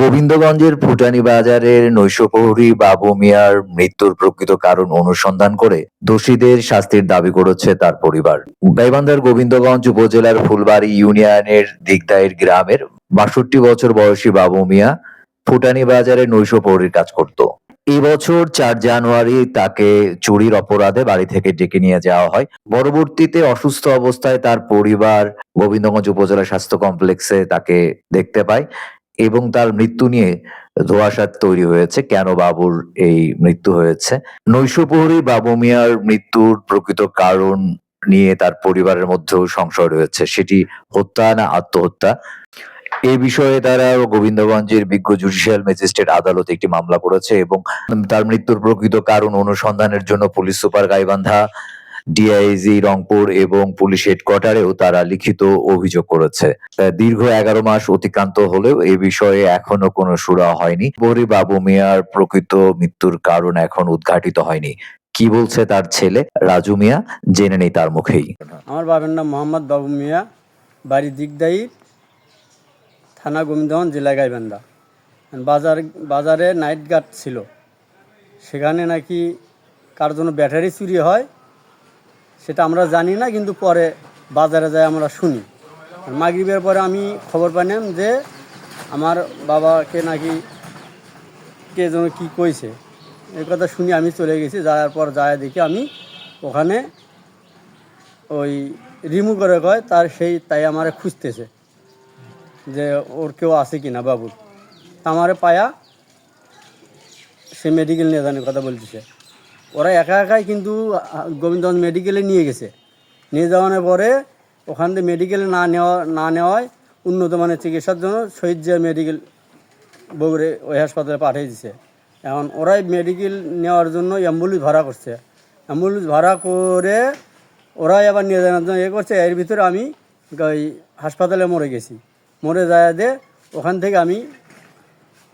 গোবিন্দগঞ্জের ফুটানি বাজারের নৈশপ্রহরী বাবু মিয়ার মৃত্যুর প্রকৃত কারণ অনুসন্ধান করে দোষীদের শাস্তির দাবি করেছে তার পরিবার। গাইবান্ধার গোবিন্দগঞ্জ উপজেলার ফুলবাড়ি ইউনিয়নের দিগদাইর গ্রামের বাষট্টি বছর বয়সী বাবু মিয়া ফুটানি বাজারে নৈশপ্রহরীর কাজ করত। এবছর চার জানুয়ারি তাকে চুরির অপরাধে বাড়ি থেকে ডেকে নিয়ে যাওয়া হয়। পরবর্তীতে অসুস্থ অবস্থায় তার পরিবার গোবিন্দগঞ্জ উপজেলা স্বাস্থ্য কমপ্লেক্সে তাকে দেখতে পায়। এবং তার মৃত্যু নিয়ে ধোঁয়াশা তৈরি হয়েছে। কেন বাবুর এই মৃত্যু হয়েছে? নৈশপ্রহরী বাবু মিয়ার মৃত্যুর প্রকৃত কারণ নিয়ে তার পরিবারের মধ্যেও সংশয় রয়েছে। সেটি হত্যা না আত্মহত্যা? এ বিষয়ে তারা গোবিন্দগঞ্জের বিজ্ঞ জুডিশিয়াল ম্যাজিস্ট্রেট আদালতে একটি মামলা করেছে এবং তার মৃত্যুর প্রকৃত কারণ অনুসন্ধানের জন্য police super Gaibandha DIG Rangpur এবং পুলিশ হেডকোয়ার্টারেও তারা লিখিত অভিযোগ করেছে। দীর্ঘ এগারো মাস অতিক্রান্ত হলেও এ বিষয়ে এখনও কোনো সুরা হয়নি। পরি বাবু মিয়ার প্রকৃত মৃত্যুর কারণ এখন উদ্ঘাটিত হয়নি। কি বলছে তার ছেলে রাজু মিয়া? জেনে নেই তার মুখেই। আমার বাবার নাম মোহাম্মদ বাবু মিয়া। বাড়ি দিগদাই, থানা গোবিন্দগঞ্জ, জেলা গাইবান্ধা। বাজার, বাজারে নাইট গার্ড ছিল। সেখানে নাকি কার জন্য ব্যাটারি চুরি হয় সেটা আমরা জানি না, কিন্তু পরে বাজারে যায় আমরা শুনি। আর মাগরিবের পরে আমি খবর পাইলাম যে আমার বাবাকে নাকি কে যেন কী কইছে। এই কথা শুনি আমি চলে গেছি, যাওয়ার পর যায় দেখি আমি ওখানে ওই রিমু করে কয়, তার সেই তাই আমারে খুঁজতেছে যে ওর কেউ আছে কি না বাবুর আমারে পায়া সে মেডিকেল নিয়ে জানে কথা বলতেছে। ওরা একা একাই কিন্তু গোবিন্দগঞ্জ মেডিকেলে নিয়ে গেছে। নিয়ে যাওয়ানোর পরে ওখান থেকে মেডিকেলে না নেওয়া, না নেওয়ায় উন্নত মানের চিকিৎসার জন্য শহীদ জিয়া মেডিকেল বগুড়ে ওই হাসপাতালে পাঠিয়ে দিছে। এখন ওরাই মেডিকেল নেওয়ার জন্য অ্যাম্বুলেন্স ভাড়া করছে। অ্যাম্বুলেন্স ভাড়া করে ওরাই আবার নিয়ে যাওয়ার জন্য এ করছে। এর ভিতরে আমি ওই হাসপাতালে মরে গেছি। মরে যায় দে ওখান থেকে আমি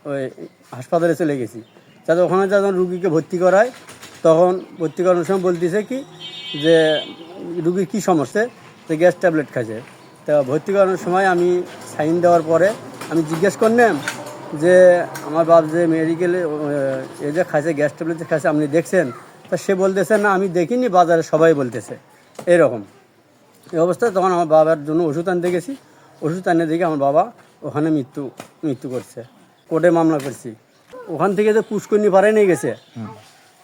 ওই হাসপাতালে চলে গেছি। যাতে ওখানে যখন রুগীকে ভর্তি করায় তখন ভর্তি করানোর সময় বলতেছে কি যে রুগীর কী সমস্যা? যে গ্যাস ট্যাবলেট খাইছে। তা ভর্তি করানোর সময় আমি সাইন দেওয়ার পরে আমি জিজ্ঞেস করলাম যে, আমার বাপ যে মেডিকেলে এ যে খাইছে, গ্যাস ট্যাবলেট খাইছে, আপনি দেখছেন? তা সে বলতেছে, না, আমি দেখিনি, বাজারে সবাই বলতেছে। এরকম। এই অবস্থায় তখন আমার বাবার জন্য ওষুধ আনতে গেছি। ওষুধ আনতে দেখে আমার বাবা ওখানে মৃত্যু মৃত্যু করছে। কোর্টে মামলা করছি। ওখান থেকে যে পুষ্করণী পাড়ায় নিয়ে গেছে।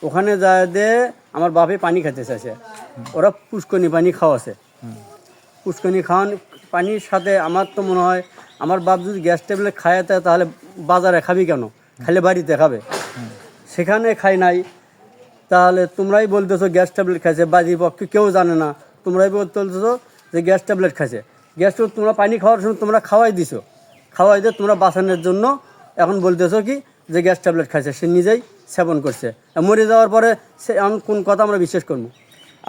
ওখানে যায় দে আমার বাপে পানি খেতে চাইছে। ওরা পুষ্কনি পানি খাওয়াছে। পুষ্কনি খাওয়ান, পানির সাথে আমার তো মনে হয়, আমার বাপ যদি গ্যাস ট্যাবলেট খায় তাহলে বাজারে খাবি কেন? খালি বাড়িতে খাবে। সেখানে খাই নাই। তাহলে তোমরাই বলতেছো গ্যাস ট্যাবলেট খাইছে বাজির পক্ষে কেউ জানে না। তোমরাই বলতেছো যে গ্যাস ট্যাবলেট খাইছে। গ্যাস ট্যাবলেট তোমরা পানি খাওয়ার সময় তোমরা খাওয়াই দিছো। খাওয়াই দিয়ে তোমরা বাঁচানোর জন্য এখন বলতেছো কি যে গ্যাস ট্যাবলেট খাইছে সে নিজেই সেবন করছে। মরে যাওয়ার পরে সে আমি কোন কথা আমরা বিশ্বাস করব?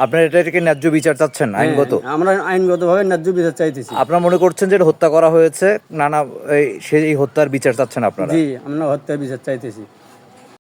আপনার এটা এটাকে ন্যায্য বিচার চাচ্ছেন আইনগত? আমরা আইনগতভাবে ন্যায্য বিচার চাইতেছি। আপনার মনে করছেন যে এটা হত্যা করা হয়েছে? নানা এই সেই হত্যার বিচার চাচ্ছেন আপনারা? জি আমরা হত্যার বিচার চাইতেছি।